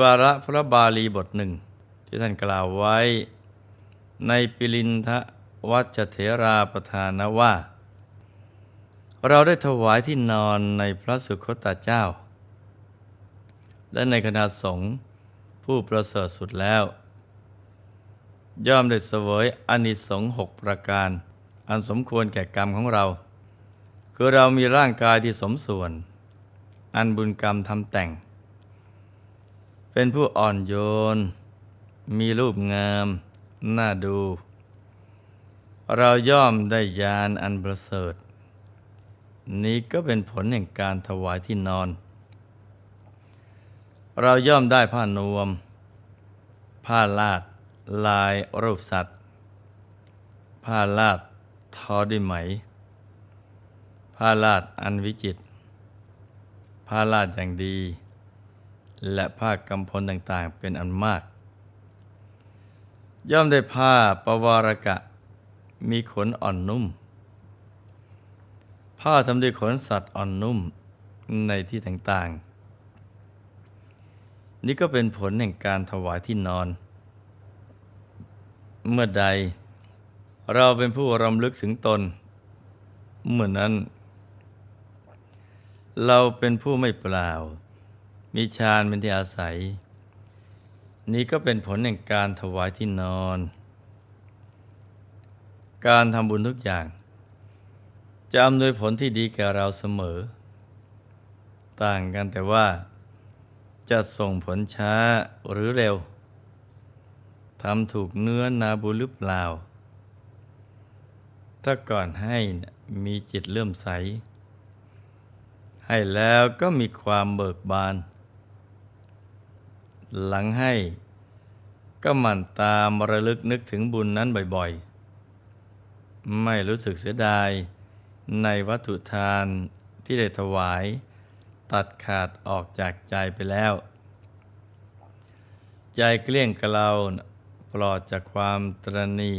วาระพระบาลีบทหนึ่ง ที่ท่านกล่าวไว้ ในปิลินทวัชเถราประธานว่า เราได้ถวายที่นอนในพระสุคตเจ้า และในคณะสงฆ์ผู้ประเสริฐสุดแล้ว ย่อมได้เสวยอนิสงส์หกประการ อันสมควรแก่กรรมของเรา คือเรามีร่างกายที่สมส่วน อันบุญกรรมทำแต่ง เป็นผู้อ่อนโยน มีรูปงาม น่าดู เราย่อมได้ยานอันประเสริฐ นี้ก็เป็นผลแห่งการถวายที่นอน เราย่อมได้ผ้านวม ผ้าลาดลายรูปสัตว์ ผ้าลาดทอด้วยไหม ผ้าลาดอันวิจิตรผ้าลาดอย่างดี และผ้ากำพลต่างๆเป็นอันมาก ย่อมได้ผ้าปวารกะ มีขนอ่อนนุ่ม ผ้าทำด้วยขนสัตว์อ่อนนุ่มในที่ต่างๆ นี่ก็เป็นผลแห่งการถวายที่นอน เมื่อใด เราเป็นผู้รำลึกถึงตน เมื่อนั้น เราเป็นผู้ไม่เปล่า มีฌานเป็นที่อาศัย นี้ก็เป็นผลแห่งการถวายที่นอน การทำบุญทุกอย่าง จะอำนวยผลที่ดีแก่เราเสมอ ต่างกันแต่ว่า จะส่งผลช้าหรือเร็วทำถูกเนื้อนาบุญหรือเปล่า ถ้าก่อนให้มีจิตเลื่อมใส ให้แล้วก็มีความเบิกบาน หลังให้ ก็หมั่นตามระลึกนึกถึงบุญนั้นบ่อยๆ ไม่รู้สึกเสียดายในวัตถุทานที่ได้ถวาย ตัดขาดออกจากใจไปแล้ว ใจเกลี้ยงกลาปลอดจากความตรณี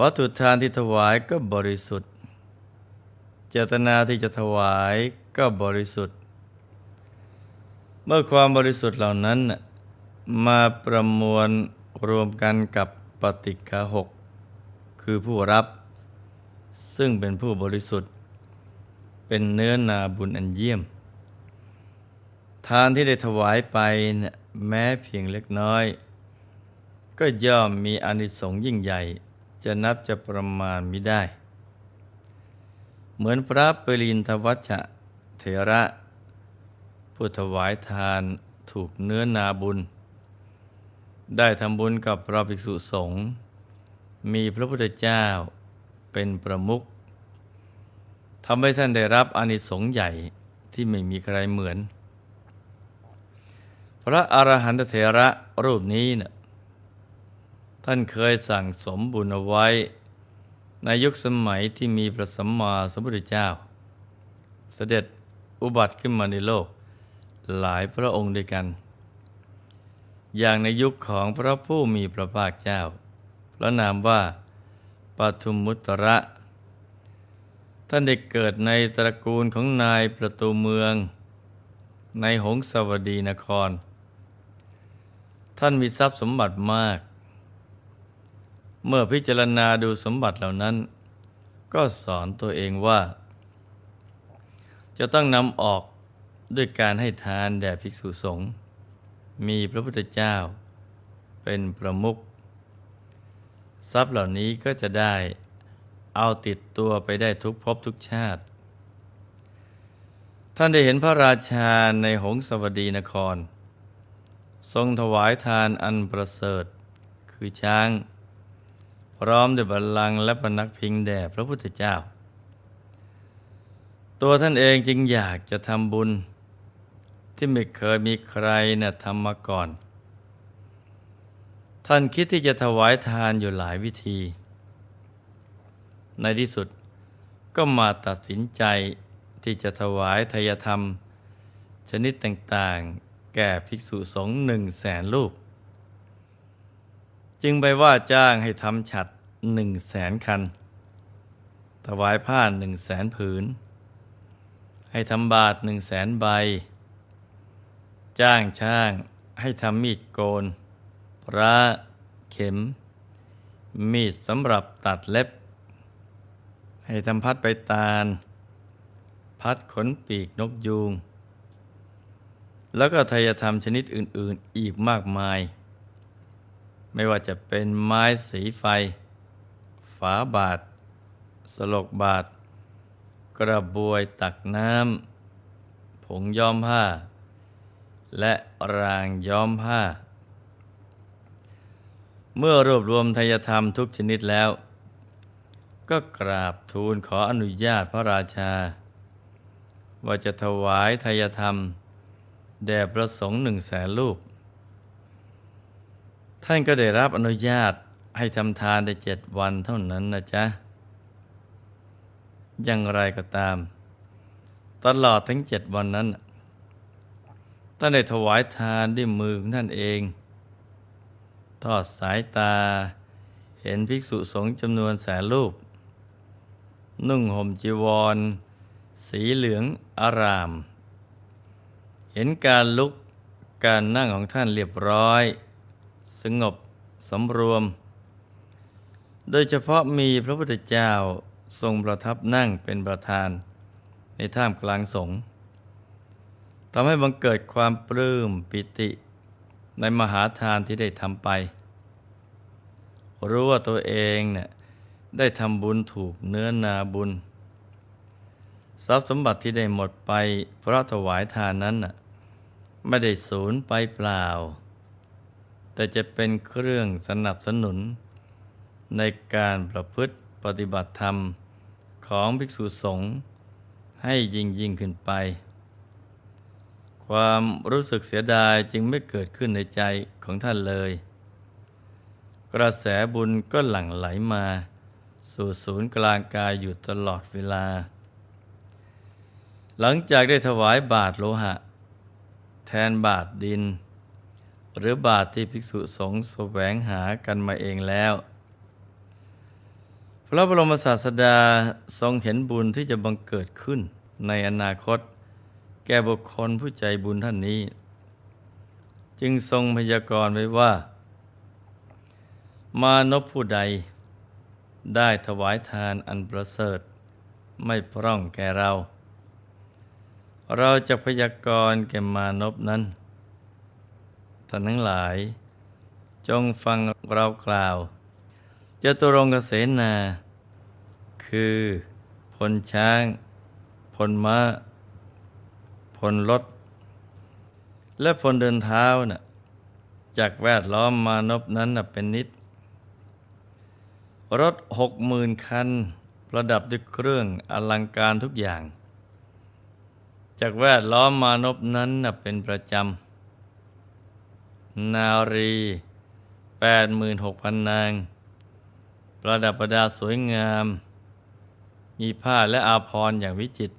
วัตถุทานที่ถวายก็บริสุทธิ์ เจตนาที่จะถวายก็บริสุทธิ์ เมื่อความบริสุทธิ์เหล่านั้น มาประมวลรวมกันกับปฏิฆาหกคือผู้รับ ซึ่งเป็นผู้บริสุทธิ์ เป็นเนื้อนาบุญอันเยี่ยม ทานที่ได้ถวายไปเนี่ยแม้เพียงเล็กน้อย ก็ย่อมมีอนิสงส์ยิ่งใหญ่ จะนับจะประมาณมิได้ เหมือนพระปรินทวัชเถระ ผู้ถวายทานถูกเนื้อนาบุญ ได้ทำบุญกับพระภิกษุสงฆ์มีพระพุทธเจ้าเป็นประมุขทำให้ท่านได้รับอานิสงส์ใหญ่ที่ไม่มีใครเหมือน พระอรหันตเถระรูปนี้นะ่ะท่านเคยสั่งสมบุญเอาไว้ ในยุคสมัยที่มีพระสัมมาสัมพุทธเจ้า เสด็จอุบัติขึ้นมาในโลก หลายพระองค์ด้วยกัน อย่างในยุคของพระผู้มีพระภาคเจ้า พระนามว่าปทุมมุตระ ท่านได้เกิดในตระกูลของนายประตูเมือง ในหงสวดีนคร ท่านมีทรัพย์สมบัติมาก เมื่อพิจารณาดูสมบัติเหล่านั้น ก็สอนตัวเองว่า จะต้องนำออก ด้วยการให้ทานแด่ภิกษุสงฆ์มีพระพุทธเจ้า เป็นประมุขทรัพย์เหล่านี้ก็จะได้เอาติดตัวไปได้ทุกภพทุกชาติ ท่านได้เห็นพระราชาในหงสวดีนคร ทรงถวายทานอันประเสริฐ คือช้าง พร้อมด้วยบัลลังก์และพนักพิงแด่พระพุทธเจ้า ตัวท่านเองจึงอยากจะทำบุญ ที่ไม่เคยมีใครนะ่ะทำมาก่อน ท่านคิดที่จะถวายทานอยู่หลายวิธี ในที่สุดก็มาตัดสินใจที่จะถวายทายธรรม ชนิดต่างๆ แก่ภิกษุสงฆ์หนึ่งแสนลูกจึงไปว่าจ้างให้ทำฉัดหนึ่งแสนคัน ถวายผ้าหนึ่งแสนผืน ให้ทำบาทหนึ่งแสนใบ จ้างช่างให้ทำมีดโกน พระเข็ม มีดสำหรับตัดเล็บ ให้ทำพัดไปตาล พัดขนปีกนกยูง แล้วก็ทายธรรมชนิดอื่น ๆ อีกมากมาย ไม่ว่าจะเป็นไม้สีไฟ ฝาบาท สลกบาท กระบวยตักน้ำผงย้อมผ้า และรางย้อมผ้า เมื่อรวบรวมทายธรรมทุกชนิดแล้ว ก็กราบทูลขออนุญาตพระราชา ว่าจะถวายทายธรรม แด่พระสงฆ์หนึ่งแสนรูปท่านก็ได้รับอนุญาตให้ทำทานได้เจ็ดวันเท่านั้นนะจ๊ะ อย่างไรก็ตาม ตลอดทั้งเจ็ดวันนั้น ท่านได้ถวายทานด้วยมือของท่านเอง ทอดสายตาเห็นภิกษุสงฆ์จำนวนแสนรูป นุ่งห่มจีวร สีเหลืองอาราม เห็นการลุกการนั่งของท่านเรียบร้อย สงบสำรวม โดยเฉพาะมีพระพุทธเจ้าทรงประทับนั่งเป็นประธาน ในท่ามกลางสงฆ์ ทำให้บังเกิดความปลื้มปิติในมหาทานที่ได้ทำไป รู้ว่าตัวเองเนี่ยได้ทำบุญถูกเนื้อนาบุญ ทรัพย์สมบัติที่ได้หมดไป เพราะถวายทานนั้นน่ะไม่ได้สูญไปเปล่า แต่จะเป็นเครื่องสนับสนุน ในการประพฤติปฏิบัติธรรมของภิกษุสงฆ์ให้ยิ่งยิ่งขึ้นไป ความรู้สึกเสียดายจึงไม่เกิดขึ้นในใจของท่านเลย กระแสบุญก็หลั่งไหลมา สู่ศูนย์กลางกายอยู่ตลอดเวลา หลังจากได้ถวายบาทโลหะ แทนบาทดิน หรือบาทที่ภิกษุสงฆ์แสวงหากันมาเองแล้ว พระบรมศาสดาทรงเห็นบุญที่จะบังเกิดขึ้นในอนาคต แก่บุคคลผู้ใจบุญท่านนี้ จึงทรงพยากรณ์ไว้ว่า มานพผู้ใด ได้ถวายทานอันประเสริฐ ไม่พร่องแก่เรา เราจะพยากรณ์แก่มานพนั้นท่านทั้งหลาย จงฟังเรากล่าวจตุรงกเสนา คือพลช้างพลม้า พลรถ และพลเดินเท้าน่ะจากแวดล้อมมานพนั้นน่ะเป็นนิด รถหกหมื่นคัน ประดับด้วยเครื่องอลังการทุกอย่าง จากแวดล้อมมานพนั้นน่ะเป็นประจำ นารีแปดหมื่นหกพันนาง ประดับประดาสวยงาม มีผ้าและอาภรณ์อย่างวิจิตร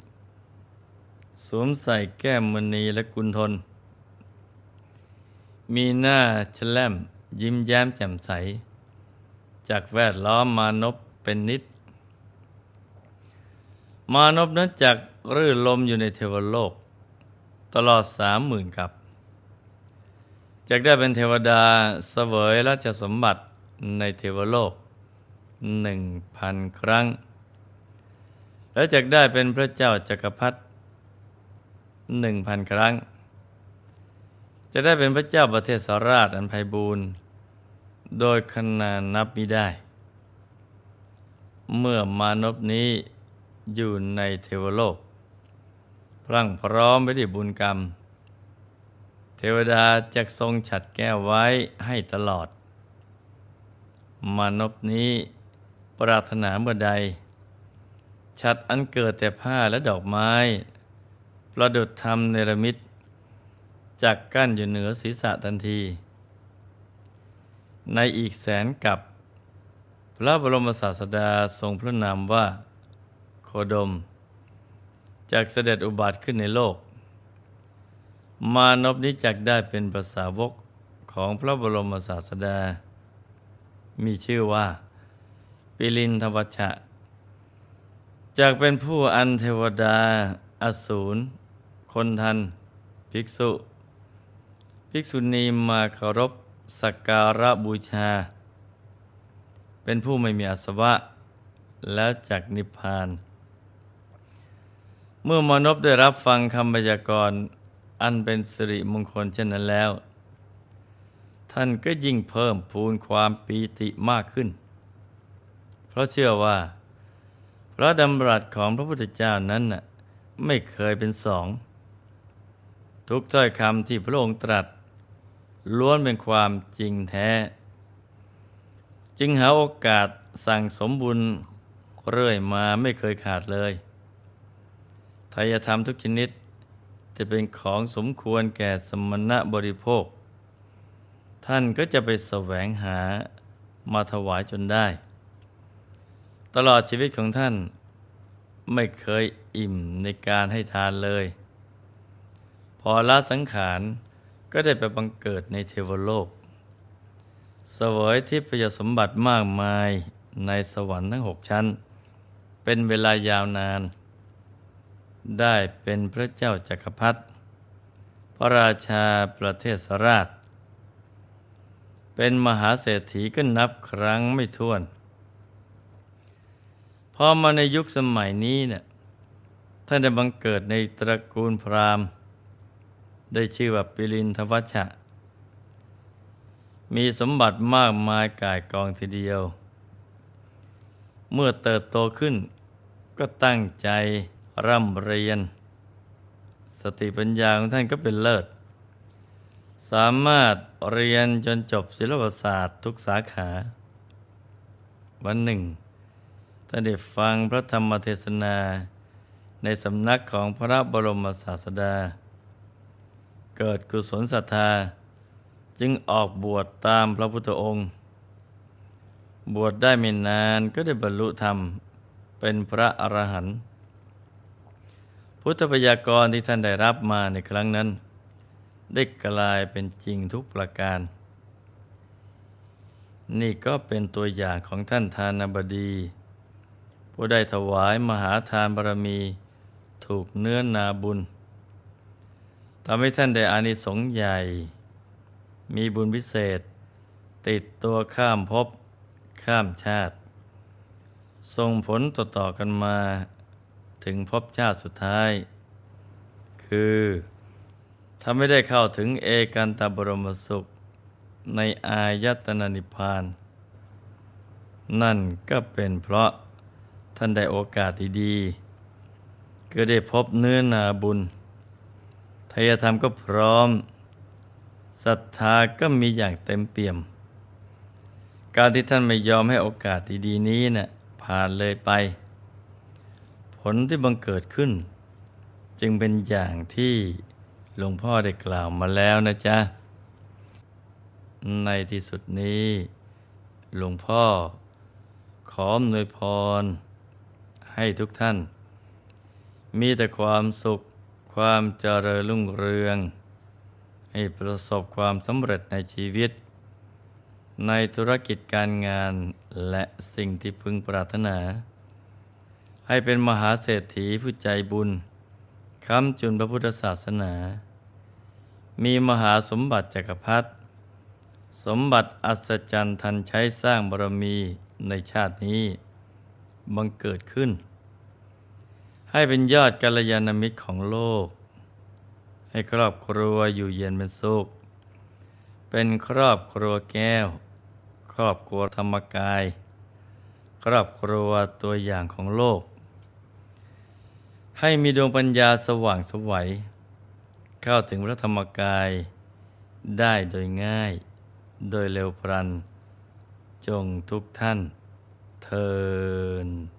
สวมใส่แก้มมณีและกุลทน มีหน้าฉลมยิ้มแย้มแจ่มใส จากแวดล้อมมานพเป็นนิด มานพนั้นจากรื่นลมอยู่ในเทวโลก ตลอดสามหมื่นกับจากได้เป็นเทวดาเสวยราชสมบัติในเทวโลกหนึ่งพันครั้ง และจากได้เป็นพระเจ้าจักรพรรดิ หนึ่งพันครั้ง จะได้เป็นพระเจ้าประเทศสาราชอันไพบูรณ์ โดยขนาดนับมิได้ เมื่อมานพนี้อยู่ในเทวโลก พรั่งพร้อมไปด้วยบุญกรรม เทวดาจะทรงฉัดแก้วไว้ให้ตลอด มานพนี้ปรารถนาเมื่อใด ฉัดอันเกิดแต่ผ้าและดอกไม้ ประดุดธรรมเนรมิตจากกั้นอยู่เหนือศีรษะทันที ในอีกแสนกับ พระบรมศาสดาทรงพระนามว่า โคดม จากเสด็จอุบัติขึ้นในโลก มานพนี้จักได้เป็นภาษาวกของพระบรมศาสดา มีชื่อว่า ปิลินทวัชชะจากเป็นผู้อันเทวดา อสูร คนทัน ภิกษุ ภิกษุณีมาเคารพสักการะบูชา เป็นผู้ไม่มีอาสวะ แล้วจักนิพพาน เมื่อมนพได้รับฟังคำพยากรณ์อันเป็นสิริมงคลเช่นนั้นแล้ว ท่านก็ยิ่งเพิ่มพูนความปีติมากขึ้น เพราะเชื่อว่า พระดำรัสของพระพุทธเจ้านั้นน่ะไม่เคยเป็นสอง ทุกถ้อยคำที่พระองค์ตรัส ล้วนเป็นความจริงแท้ จึงหาโอกาสสั่งสมบุญเรื่อยมาไม่เคยขาดเลยทายธรรมทุกชนิดจะเป็นของสมควรแก่สมณะบริโภค ท่านก็จะไปแสวงหามาถวายจนได้ ตลอดชีวิตของท่านไม่เคยอิ่มในการให้ทานเลย อละสังขารก็ได้ไปบังเกิดในเทวโลก เสวยทิพยสมบัติมากมายในสวรรค์ทั้งหกชั้น เป็นเวลายาวนาน ได้เป็นพระเจ้าจักรพรรดิพระราชาประเทศสราช เป็นมหาเศรษฐีก็นับครั้งไม่ถ้วน พอมาในยุคสมัยนี้เนี่ยท่านได้บังเกิดในตระกูลพราหมณ์ ได้ชื่อว่าปิลินทวัชชะ มีสมบัติมากมายกายกองทีเดียว เมื่อเติบโตขึ้น ก็ตั้งใจร่ำเรียน สติปัญญาของท่านก็เป็นเลิศ สามารถเรียนจนจบศิลปศาสตร์ทุกสาขา วันหนึ่งท่านได้ฟังพระธรรมเทศนาในสำนักของพระบรมศาสดา เกิดกุศลศรัทธา จึงออกบวชตามพระพุทธองค์ บวชได้ไม่นานก็ได้บรรลุธรรมเป็นพระอรหันต์พุทธพยากรณ์ที่ท่านได้รับมาในครั้งนั้น ได้กลายเป็นจริงทุกประการ นี่ก็เป็นตัวอย่างของท่านทานบดี ผู้ได้ถวายมหาทานบารมีถูกเนื้อนาบุญ ทำให้ท่านได้อานิสงส์ใหญ่ มีบุญพิเศษ ติดตัวข้ามภพข้ามชาติ ส่งผลต่อๆกันมาถึงภพชาติสุดท้าย คือทำให้ได้เข้าถึงเอกันตบรมสุข ในอายตนะนิพพาน นั่นก็เป็นเพราะท่านได้โอกาสดีๆก็ได้พบเนื้อนาบุญ ยธรรมก็พร้อมศรัทธาก็มีอย่างเต็มเปี่ยม การที่ท่านไม่ยอมให้โอกาสดีๆนี้นะ่ะผ่านเลยไป ผลที่บังเกิดขึ้น จึงเป็นอย่างที่หลวงพ่อได้กล่าวมาแล้วนะจ๊ะ ในที่สุดนี้ หลวงพ่อ ขออำนวยพร ให้ทุกท่าน มีแต่ความสุข ความเจริญรุ่งเรือง ให้ประสบความสำเร็จในชีวิต ในธุรกิจการงานและสิ่งที่พึงปรารถนา ให้เป็นมหาเศรษฐีผู้ใจบุญค้ำจุนพระพุทธศาสนา มีมหาสมบัติจักรพรรดิสมบัติอัศจรรย์ทันใช้สร้างบารมีในชาตินี้บังเกิดขึ้น ให้เป็นยอดกัลยาณมิตรของโลก ให้ครอบครัวอยู่เย็นเป็นสุข เป็นครอบครัวแก้ว ครอบครัวธรรมกาย ครอบครัวตัวอย่างของโลก ให้มีดวงปัญญาสว่างสวัย เข้าถึงพระธรรมกาย ได้โดยง่าย โดยเร็วพลัน จงทุกท่านเทิน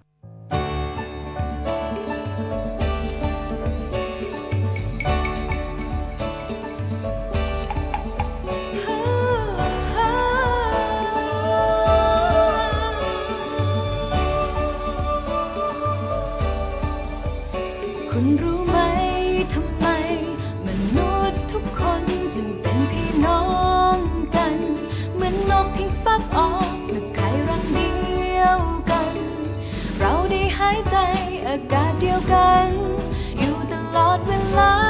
อ